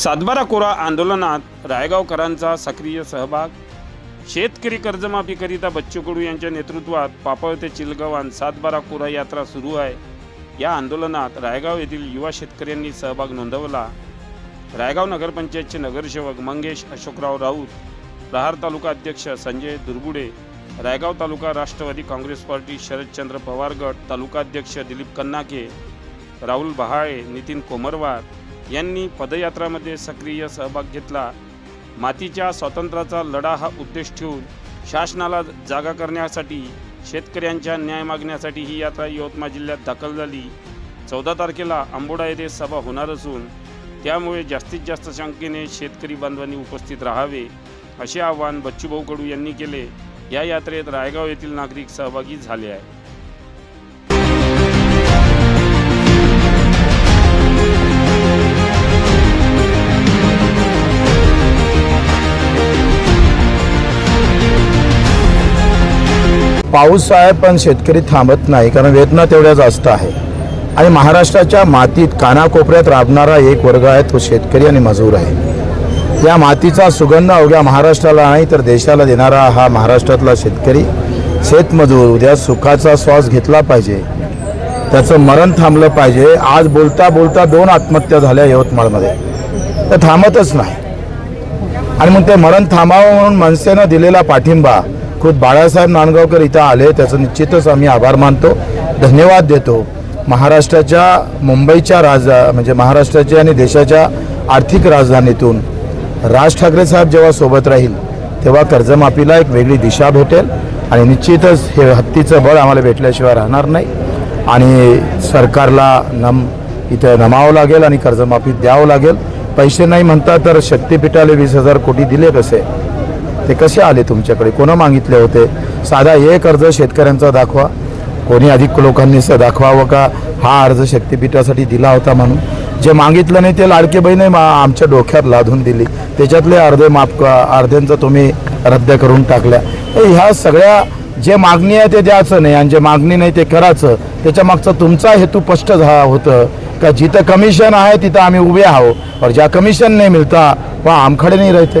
सातबारा कोरा आंदोलनात रायगावकरांचा सक्रिय सहभाग. शेतकरी कर्जमाफीकरिता बच्चू कडू यांच्या नेतृत्वात पापळ ते चिलगावान सातबारा कोरा यात्रा सुरू आहे. या आंदोलनात रायगाव येथील युवा शेतकऱ्यांनी सहभाग नोंदवला. रायगाव नगरपंचायतचे नगरसेवक मंगेश अशोकराव राऊत प्रहार तालुका अध्यक्ष संजय दुर्गुडे रायगाव तालुका राष्ट्रवादी काँग्रेस पार्टी शरदचंद्र पवार गट तालुका अध्यक्ष दिलीप कन्नाके राहुल बहाळे नितीन कोमरवार यांनी पदयात्रामध्ये सक्रिय सहभाग घेतला. मातीच्या स्वातंत्र्याचा लढा हा उद्देश ठेवून शासनाला जागा करण्यासाठी शेतकऱ्यांच्या न्याय मागण्यासाठी ही यात्रा यवतमाळ जिल्ह्यात दाखल झाली. चौदा तारखेला आंबोडा येथे सभा होणार असून त्यामुळे जास्तीत जास्त संख्येने शेतकरी बांधवांनी उपस्थित राहावे असे आवाहन बच्चूभाऊ कडू यांनी केले. या यात्रेत रायगाव येथील नागरिक सहभागी झाले आहे पाऊस आहे पण शेतकरी थांबत नाही कारण वेदना तेवढ्या जास्त आहे. आणि महाराष्ट्राच्या मातीत कानाकोपऱ्यात राबणारा एक वर्ग आहे तो शेतकरी आणि मजूर आहे. या मातीचा सुगंध अवघ्या महाराष्ट्राला नाही तर देशाला देणारा हा महाराष्ट्रातला शेतकरी शेतमजूर उद्या सुखाचा श्वास घेतला पाहिजे. त्याचं मरण थांबलं पाहिजे. आज बोलता बोलता दोन आत्महत्या झाल्या यवतमाळमध्ये. तर थांबतच नाही. आणि मग ते मरण थांबावं म्हणून मनसेनं दिलेला पाठिंबा खुद बाळासाहेब नांदगावकर इथं आले त्याचं निश्चितच आम्ही आभार मानतो. धन्यवाद देतो. महाराष्ट्राच्या मुंबईच्या राजधा म्हणजे महाराष्ट्राच्या आणि देशाच्या आर्थिक राजधानीतून राज ठाकरे साहेब जेव्हा सोबत राहील तेव्हा कर्जमाफीला एक वेगळी दिशा भेटेल आणि निश्चितच हे हत्तीचं बळ आम्हाला भेटल्याशिवाय राहणार नाही. आणि सरकारला नम इथं नमावं लागेल आणि कर्जमाफी द्यावं लागेल. पैसे नाही म्हणता तर शक्तीपीठाला वीस हजार कोटी दिले कसे ते कसे आले तुमच्याकडे? कोणं मागितले होते? साधा एक अर्ज शेतकऱ्यांचा दाखवा. कोणी अधिक लोकांनी दाखवावं का? हा अर्ज शक्तीपीठासाठी दिला होता म्हणून. जे मागितलं नाही ते लाडके बहिणी मा आमच्या डोक्यात लादून दिली. त्याच्यातले अर्धे माफ अर्ध्यांचं तुम्ही रद्द करून टाकल्या. ह्या सगळ्या जे मागणी आहे ते द्यायचं नाही. आणि जे मागणी नाही ते करायचं. त्याच्या मागचा तुमचा हेतू स्पष्ट झाला होतं का? जिथं कमिशन आहे तिथं आम्ही उभे आहो और ज्या कमिशन नाही मिळता व आमखडे नाही राहते.